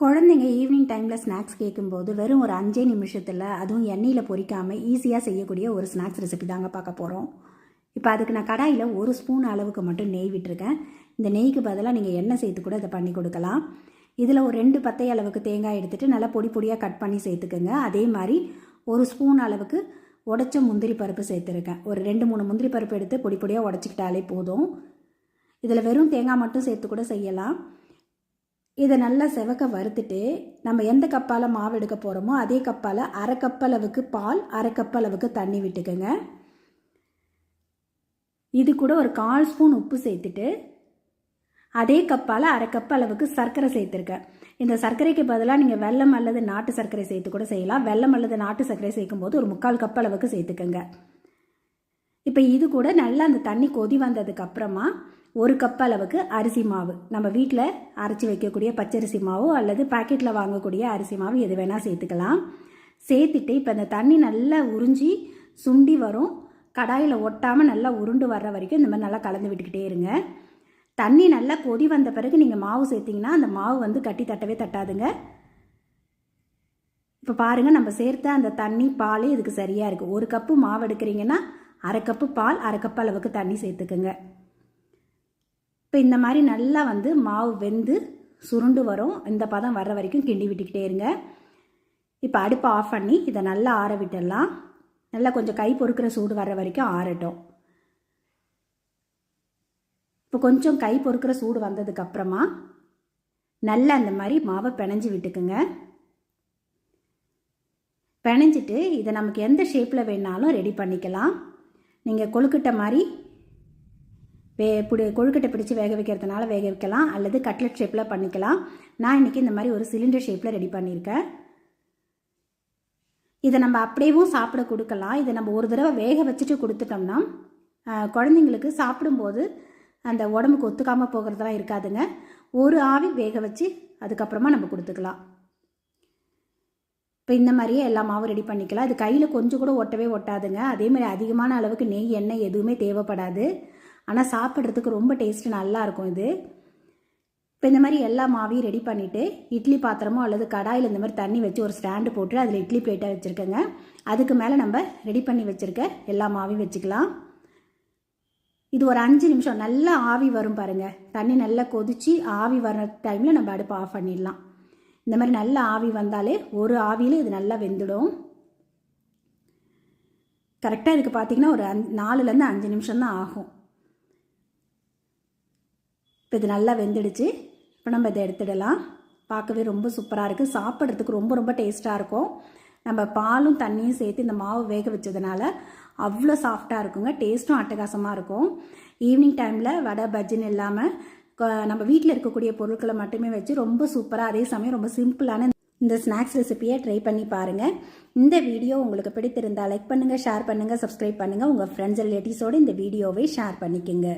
குழந்தைங்க ஈவினிங் டைமில் ஸ்நாக்ஸ் கேட்கும்போது வெறும் ஒரு அஞ்சே நிமிஷத்தில் அதுவும் எண்ணெயில் பொரிக்காமல் ஈஸியாக செய்யக்கூடிய ஒரு ஸ்நாக்ஸ் ரெசிபி தாங்க பார்க்க போகிறோம் இப்போ அதுக்கு நான் கடாயில் ஒரு ஸ்பூன் அளவுக்கு மட்டும் நெய் விட்டுருக்கேன். இந்த நெய்க்கு பதிலாக நீங்கள் எண்ணெய் சேர்த்து கூட இதை பண்ணி கொடுக்கலாம். இதில் ஒரு ரெண்டு பத்தை அளவுக்கு தேங்காய் எடுத்துகிட்டு நல்லா பொடி பொடியாக கட் பண்ணி சேர்த்துக்குங்க. அதே மாதிரி ஒரு ஸ்பூன் அளவுக்கு உடச்ச முந்திரி பருப்பு சேர்த்துருக்கேன். ஒரு ரெண்டு மூணு முந்திரி பருப்பு எடுத்து பொடி பொடியாக உடச்சிக்கிட்டாலே போதும். இதில் வெறும் தேங்காய் மட்டும் சேர்த்து கூட செய்யலாம். இதை நல்லா செவக்க வறுத்துட்டு நம்ம எந்த கப்பால் மாவு எடுக்க போகிறோமோ அதே கப்பால் அரை கப் அளவுக்கு பால் அரை கப் அளவுக்கு தண்ணி விட்டுக்கோங்க. இது கூட ஒரு கால் ஸ்பூன் உப்பு சேர்த்துட்டு அதே கப்பால் அரை கப் அளவுக்கு சர்க்கரை சேர்த்துருக்கேன் இந்த சர்க்கரைக்கு பதிலாக நீங்கள் வெள்ளம் அல்லது நாட்டு சர்க்கரை சேர்த்து கூட செய்யலாம். வெல்லம் அல்லது நாட்டு சர்க்கரை சேர்க்கும்போது ஒரு முக்கால் கப் அளவுக்கு சேர்த்துக்கோங்க. இப்போ இது கூட நல்லா அந்த தண்ணி கொதி வந்ததுக்கு அப்புறமா ஒரு கப் அளவுக்கு அரிசி மாவு. நம்ம வீட்டில் அரைச்சி வைக்கக்கூடிய பச்சரிசி மாவோ அல்லது பாக்கெட்டில் வாங்கக்கூடிய அரிசி மாவு எது வேணால் சேர்த்துக்கலாம். சேர்த்துட்டு இப்போ அந்த தண்ணி நல்லா உறிஞ்சி சுண்டி வரும். கடாயில் ஒட்டாமல் நல்லா உருண்டு வர்ற வரைக்கும் இந்த மாதிரி நல்லா கலந்து விட்டுக்கிட்டே இருங்க. தண்ணி நல்லா கொதி வந்த பிறகு நீங்கள் மாவு சேர்த்திங்கன்னா அந்த மாவு வந்து கட்டி தட்டவே தட்டாதுங்க. இப்போ பாருங்கள் நம்ம சேர்த்த அந்த தண்ணி பால் இதுக்கு சரியாக இருக்குது ஒரு கப்பு மாவு எடுக்கிறீங்கன்னா அரை கப்பு பால் அரை கப்பு அளவுக்கு தண்ணி சேர்த்துக்குங்க. இப்போ இந்த மாதிரி நல்லா வந்து மாவு வெந்து சுருண்டு வரும். இந்த பதம் வர்ற வரைக்கும் கிண்டி விட்டுக்கிட்டே இருங்க. இப்போ அடுப்பை ஆஃப் பண்ணி இதை நல்லா ஆற விட்டுடலாம். நல்லா கொஞ்சம் கை பொறுக்கிற சூடு வர்ற வரைக்கும் ஆறட்டும். இப்போ கொஞ்சம் கை பொறுக்கிற சூடு வந்ததுக்கப்புறமா நல்லா அந்த மாதிரி மாவை பிணைஞ்சு விட்டுக்குங்க. பிணைஞ்சிட்டு இதை நமக்கு எந்த ஷேப்பில் வேணாலும் ரெடி பண்ணிக்கலாம். நீங்கள் கொழுக்கட்டை மாதிரி வே பிடி கொழுக்கட்டை பிடிச்சி வேக வைக்கிறதுனால வேக வைக்கலாம். அல்லது கட்லெட் ஷேப்பில் பண்ணிக்கலாம். நான் இன்றைக்கி இந்த மாதிரி ஒரு சிலிண்டர் ஷேப்பில் ரெடி பண்ணியிருக்கேன். இதை நம்ம அப்படியேவும் சாப்பிட கொடுக்கலாம். இதை நம்ம ஒரு தடவை வேக வச்சுட்டு கொடுத்துட்டோம்னா குழந்தைங்களுக்கு சாப்பிடும்போது அந்த உடம்புக்கு ஒத்துக்காமல் போகிறதெல்லாம் இருக்காதுங்க. ஒரு ஆவி வேக வச்சு அதுக்கப்புறமா நம்ம கொடுத்துக்கலாம். இப்போ இந்த மாதிரியே எல்லா மாவும் ரெடி பண்ணிக்கலாம். இது கையில் கொஞ்சம் கூட ஒட்டவே ஒட்டாதுங்க. அதே மாதிரி அதிகமான அளவுக்கு நெய் எண்ணெய் எதுவுமே தேவைப்படாது. ஆனால் சாப்பிட்றதுக்கு ரொம்ப டேஸ்ட்டு நல்லாயிருக்கும் இது. இப்போ இந்த மாதிரி எல்லா மாவையும் ரெடி பண்ணிவிட்டு இட்லி பாத்திரமோ அல்லது கடாயில் இந்த மாதிரி தண்ணி வச்சு ஒரு ஸ்டாண்டு போட்டு அதில் இட்லி பிளேட்டாக வச்சுருக்கேங்க. அதுக்கு மேலே நம்ம ரெடி பண்ணி வச்சுருக்க எல்லா மாவையும் வச்சுக்கலாம். இது ஒரு அஞ்சு நிமிஷம். நல்லா ஆவி வரும் பாருங்கள் தண்ணி நல்லா கொதித்து ஆவி வர டைமில் நம்ம அடுப்பு ஆஃப் பண்ணிடலாம். இந்த மாதிரி நல்ல ஆவி வந்தாலே ஒரு ஆவியில் இது நல்லா வெந்துடும். கரெக்டாக இதுக்கு பார்த்தீங்கன்னா ஒரு அஞ் நாலுலேருந்து அஞ்சு நிமிஷம் தான் ஆகும். இப்போ இது நல்லா வெந்துடுச்சு. இப்போ நம்ம இதை எடுத்துடலாம். பார்க்கவே ரொம்ப சூப்பராக இருக்குது சாப்பிட்றதுக்கு ரொம்ப ரொம்ப டேஸ்ட்டாக இருக்கும். நம்ம பாலும் தண்ணியும் சேர்த்து இந்த மாவு வேக வச்சதுனால அவ்வளோ சாஃப்டாக இருக்குங்க. டேஸ்ட்டும் அட்டகாசமாக இருக்கும். ஈவினிங் டைமில் வடை பஜ்ஜின்னு இல்லாமல் நம்ம வீட்டில் இருக்கக்கூடிய பொருட்களை மட்டுமே வச்சு ரொம்ப சூப்பராக அதே சமயம் ரொம்ப சிம்பிளான இந்த ஸ்நாக்ஸ் ரெசிபியை ட்ரை பண்ணி பாருங்கள் இந்த வீடியோ உங்களுக்கு பிடித்திருந்தால் லைக் பண்ணுங்கள் ஷேர் பண்ணுங்கள் சப்ஸ்கிரைப் பண்ணுங்கள் உங்கள் ஃப்ரெண்ட்ஸ் ரிலேட்டிவ்ஸோடு இந்த வீடியோவை ஷேர் பண்ணிக்கோங்க.